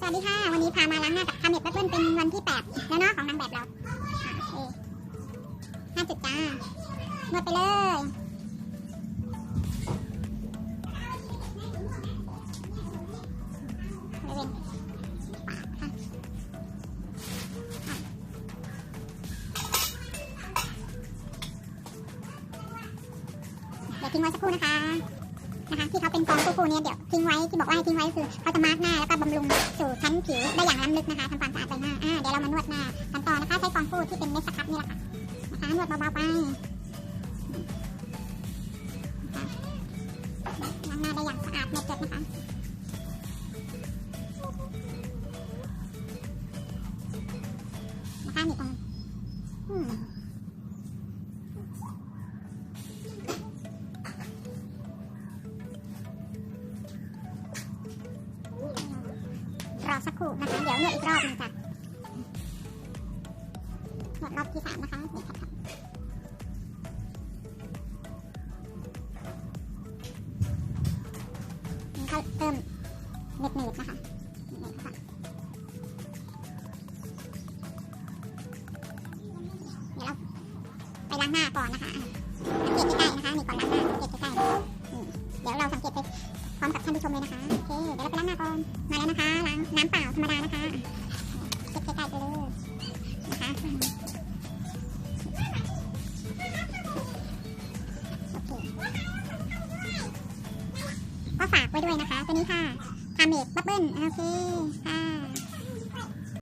สวัสดีค่ะ วันนี้พามาล้างหน้ากับคาเมดแบเบิ้ลเป็นวันที่ 8 แล้วเนาะของนางแบบเราโอเคห้าจุดจ้านวดไปเลยเดี๋ยวทิ้งไว้สักครู่นะคะนะคะที่เขาเป็นฟองฟูๆเนี่ยเดี๋ยวทิ้งไว้ที่บอกว่าให้ทิ้งไว้คือเขาจะมาร์กหน้าแล้วก็บำรุง ผิวได้อย่างล้ำลึกนะคะทำความสะอาดใบหน้าอ่าเดี๋ยวเรามานวดหน้ากันต่อนะคะใช้ฟองฟูที่เป็นเม็ดสครับนี่แหละค่ะนะคะนวดเบาๆไปนะคะล้างหน้าได้อย่างสะอาดเม็ดเจ็ดนะคะนะคะนี่ตรง อสักครู่นะคะ เดี๋ยวนวดอีกรอบหนึงจ้ะนวดรอบที่สามนะคะนี่ค่ะนี่เขาเริ่มเหน็ดๆนะคะนี่ค่ะเดี๋ยวเราไปล้างหน้าก่อนนะคะอะสังเกตใกล้ๆนะคะนี่ก่อน ท่านผู้ชมเลยนะคะโอเคเดี๋ยวเราไปล้างหน้าก่อนมาแล้วนะคะล้างน้ำเปล่าธรรมดานะคะเช็ดใกล้ๆไปเลยนะคะก็ฝากไว้ด้วยนะคะตัวนี้ค่ะคาเมดบับเบิ้ลโอเคค่ะ